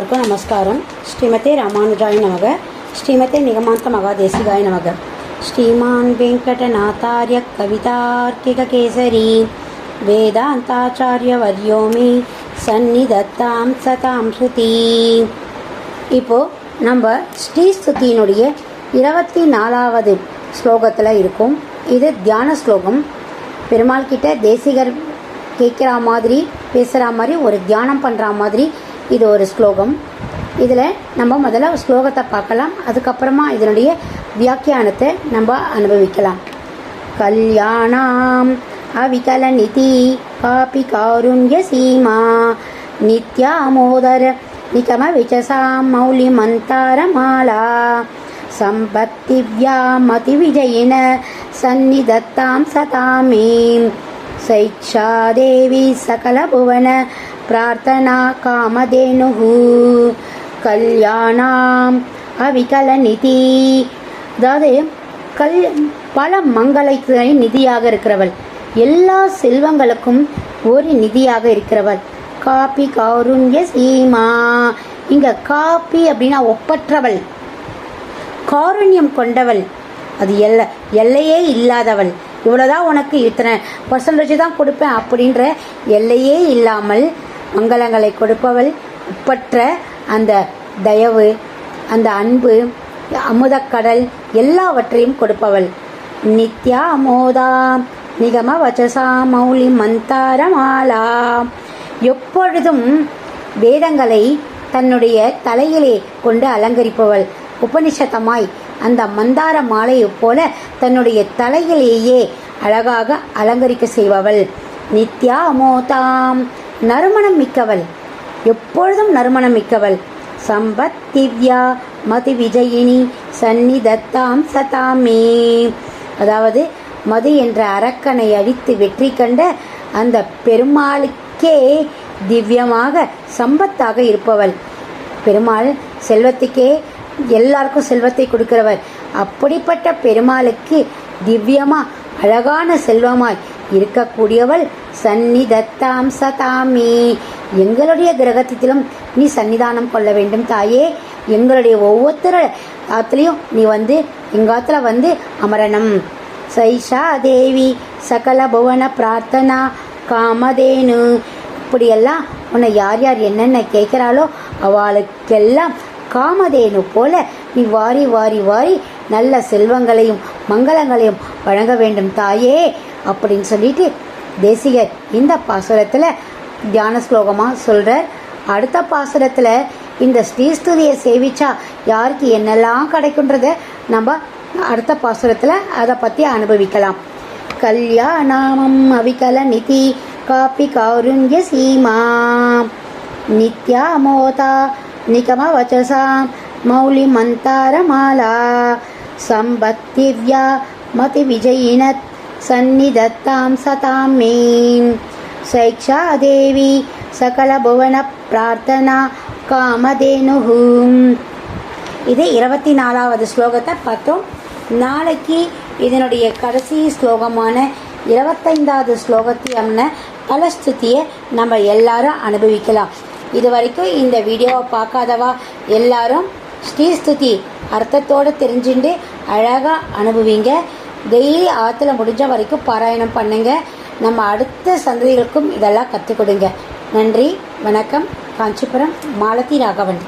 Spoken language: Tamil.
எல்லாருக்கும் நமஸ்காரம். ஸ்ரீமதே ராமானுஜாய நமக. ஸ்ரீமதே நிகமாந்த மகாதேசிகாய நமக. ஸ்ரீமான் வெங்கடநாத்தாரிய கவிதார்க்கிக கேசரி. வேதாந்தாச்சாரிய வரியோமி. சந்நிதத்தாம் சதாம் ஸ்ருதி. இப்போ நம்ம ஸ்ரீ ஸ்துதியினுடைய இருபத்தி நாலாவது ஸ்லோகத்தில் இருக்கும். இது தியான ஸ்லோகம். பெருமாள் கிட்ட தேசிகர் கேட்குற மாதிரி பேசுகிற மாதிரி ஒரு தியானம் பண்ணுற மாதிரி இது ஒரு ஸ்லோகம். இதில் நம்ம முதல்ல ஸ்லோகத்தை பார்க்கலாம். அதுக்கப்புறமா இதனுடைய வியாக்கியானத்தை நம்ம அனுபவிக்கலாம். கல்யாணாம் அவிகலநிதி காபி காருண்ய சீமா நித்யாமோதர நிகம விஜசாம் மௌலி மந்தார மாலா மந்தாரமாலா சம்பத்திவ்யா மதி விஜயின சந்நிதத்தாம் சதாமீம் सतामीं सैक्षादेवी सकलभुवन प्रार्थना कामधेनुः கல்யாணாம் அவிகலநிதி அதாவது கல் பல மங்களங்களின் நிதியாக இருக்கிறவள் எல்லா செல்வங்களுக்கும் ஒரு நிதியாக இருக்கிறவள் காப்பி கௌருண்ய சீமா இங்க காப்பி அப்படின்னா ஒப்பற்றவள் காருண்யம் கொண்டவள் அது எல்லை எல்லையே இல்லாதவள் இவ்வளோதான் உனக்கு இத்தனை பர்சன்டேஜ் தான் கொடுப்பேன் அப்படின்ற எல்லையே இல்லாமல் மங்களங்களை கொடுப்பவள் உப்பற்ற அந்த தயவு அந்த அன்பு அமுதக்கடல் எல்லாவற்றையும் கொடுப்பவள். நித்யா அமோதா நிகம வச்சசா மௌலி மந்தார மாலா. எப்பொழுதும் வேதங்களை தன்னுடைய தலையிலே கொண்டு அலங்கரிப்பவள். உபனிஷத்தமாய் அந்த மந்தார மாலையைப் போல தன்னுடைய தலையிலேயே அழகாக அலங்கரிக்க செய்பவள். நித்யா அமோதாம் நறுமணம் மிக்கவள். எப்பொழுதும் நறுமணம் மிக்கவள். சம்பத் திவ்யா மது விஜயினி சந்நிதத்தாம் சதாமே. அதாவது மது என்ற அரக்கனை அழித்து வெற்றி கண்ட அந்த பெருமாளுக்கே திவ்யமாக சம்பத்தாக இருப்பவள். பெருமாள் செல்வத்துக்கே எல்லாருக்கும் செல்வத்தை கொடுக்கிறவர். அப்படிப்பட்ட பெருமாளுக்கு திவ்யமா அழகான செல்வமாய் இருக்கக்கூடியவள் சந்நிதத்தாம் சதாமி. எங்களுடைய கிரகத்திலும் நீ சன்னிதானம் கொள்ள வேண்டும் தாயே. எங்களுடைய ஒவ்வொருத்தர ஆத்துலேயும் நீ வந்து எங்காத்துல வந்து அமரணம். சைஷா தேவி சகல புவன பிரார்த்தனா காமதேனு. இப்படியெல்லாம் உன்னை யார் யார் என்னென்ன கேட்குறாளோ அவளுக்கெல்லாம் காமதேனு போல நீ வாரி வாரி வாரி நல்ல செல்வங்களையும் மங்களங்களையும் வழங்க வேண்டும் தாயே அப்படின்னு சொல்லிட்டு தேசிகர் இந்த பாசுரத்தில் தியான ஸ்லோகமாக சொல்கிறார் அடுத்த பாசுரத்தில் இந்த ஸ்ரீஸ்துதியை சேவிச்சா யாருக்கு என்னெல்லாம் கிடைக்குன்றத நம்ம அடுத்த பாசுரத்தில் அதை பற்றி அனுபவிக்கலாம். கல்யாணாமம் அவிகல நிதி காப்பி காருண்ய சீமா. நித்யா மோதா நிகம मौलिमन्तारमाला மௌலி மந்தாரமாலா सन्निधत्तां மதி விஜயினத் சந்நிதத்தாம் देवी सकलभुवनप्रार्थना சைக்ஷா தேவி சகல பிரார்த்தனா இது இருபத்தி நாலாவது ஸ்லோகத்தை பார்த்தோம். நாளைக்கு இதனுடைய கடைசி ஸ்லோகமான இருபத்தைந்தாவது ஸ்லோகத்தையம்ன பலஸ்துதியை நம்ம எல்லாரும் அனுபவிக்கலாம். இது வரைக்கும் இந்த வீடியோவை பார்க்காதவா எல்லாரும் ஸ்ரீஸ்துதி அர்த்தத்தோடு தெரிஞ்சுட்டு அழகாக அனுபவிங்க. டெய்லி ஆற்றுல முடிஞ்ச வரைக்கும் பாராயணம் பண்ணுங்க. நம்ம அடுத்த சந்ததிகளுக்கும் இதெல்லாம் கற்றுக் கொடுங்க. நன்றி வணக்கம். காஞ்சிபுரம் மாலதி ராகவன்.